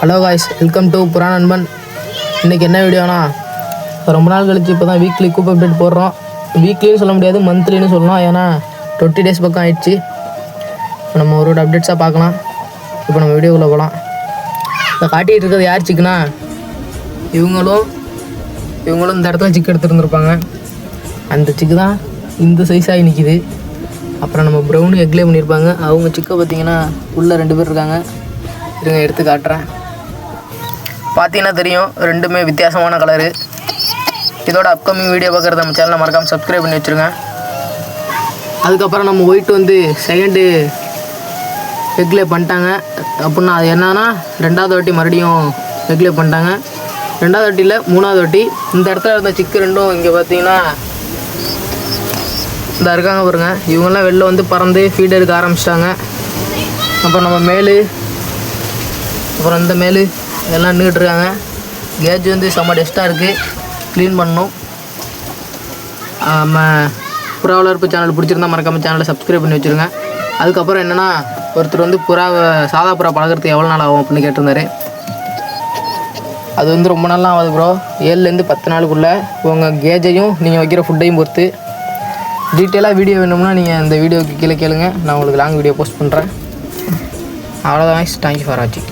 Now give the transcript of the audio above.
Hello guys welcome to புறா நண்பன் இன்றைக்கி என்ன வீடியோனா ரொம்ப நாள் கழிச்சு இப்போ தான் வீக்லி கூப் அப்டேட் போடுறோம். வீக்லின்னு சொல்ல முடியாது மந்த்லின்னு சொல்லலாம். ஏன்னா டுவெண்ட்டி டேஸ் பக்கம் ஆயிடுச்சு. இப்போ நம்ம ஒரு ஒரு அப்டேட்ஸாக பார்க்கலாம். இப்போ நம்ம வீடியோக்குள்ளே போகலாம் இப்போ காட்டிகிட்டு இருக்கிறது யார் சிக்கனா இவங்களும் இவங்களும் இந்த இடத்துல சிக்கு எடுத்துருந்துருப்பாங்க அந்த சிக்கு தான் இந்த சைஸாகி நிற்கிது அப்புறம் நம்ம ப்ரௌன் எக்லே பண்ணியிருப்பாங்க. அவங்க சிக்கை பார்த்தீங்கன்னா உள்ளே ரெண்டு பேர் இருக்காங்க. இருங்க எடுத்து காட்டுறேன். பார்த்தீங்கன்னா தெரியும் ரெண்டுமே வித்தியாசமான கலரு இதோட அப்கமிங் வீடியோ பார்க்குறது நம்ம சேனலை மறக்காமல் சப்ஸ்கிரைப் பண்ணி வச்சுருங்க. அதுக்கப்புறம் நம்ம ஒயிட் வந்து செகண்டு எக்லே பண்ணிட்டாங்க. அப்படின்னா அது என்னன்னா ரெண்டாவது வாட்டி மறுபடியும் எக்லே பண்ணிட்டாங்க. ரெண்டாவது வாட்டியில் மூணாவது வாட்டி. இந்த இடத்துல இருந்த சிக்கு ரெண்டும் இங்கே பார்த்தீங்கன்னா இந்த இருக்காங்க பாருங்க. இவங்கெல்லாம் வெளில வந்து பறந்து ஃபீட் எடுக்க ஆரம்பிச்சிட்டாங்க. அப்புறம் நம்ம மேலு அப்புறம் இந்த மேலு எல்லாம் நின்றுட்டுருக்காங்க கேஜ் வந்து செம்ம டெஸ்ட்டாக இருக்குது க்ளீன் பண்ணணும். நம்ம புறா வளர்ப்பு சேனல் பிடிச்சிருந்தா மறக்காமல் சேனலை சப்ஸ்கிரைப் பண்ணி வச்சுருங்க. அதுக்கப்புறம் என்னென்னா ஒருத்தர் வந்து புறாவை சாதா புறா பழகிறதுக்கு எவ்வளோ நாள் ஆகும் அப்படின்னு கேட்டிருந்தாரு. அது வந்து ரொம்ப நாள்லாம் ஆகுது ப்ரோ ஏழுலேருந்து பத்து நாளுக்குள்ளே உங்கள் கேஜையும் நீங்கள் வைக்கிற ஃபுட்டையும் பொறுத்து. டீட்டெயிலாக வீடியோ வேணும்னா நீங்கள் இந்த வீடியோக்கு கீழே கேளுங்க. நான் உங்களுக்கு லாங் வீடியோ போஸ்ட் பண்ணுறேன் அவ்வளோதான் தேங்க்யூ ஃபார் வாட்சிங்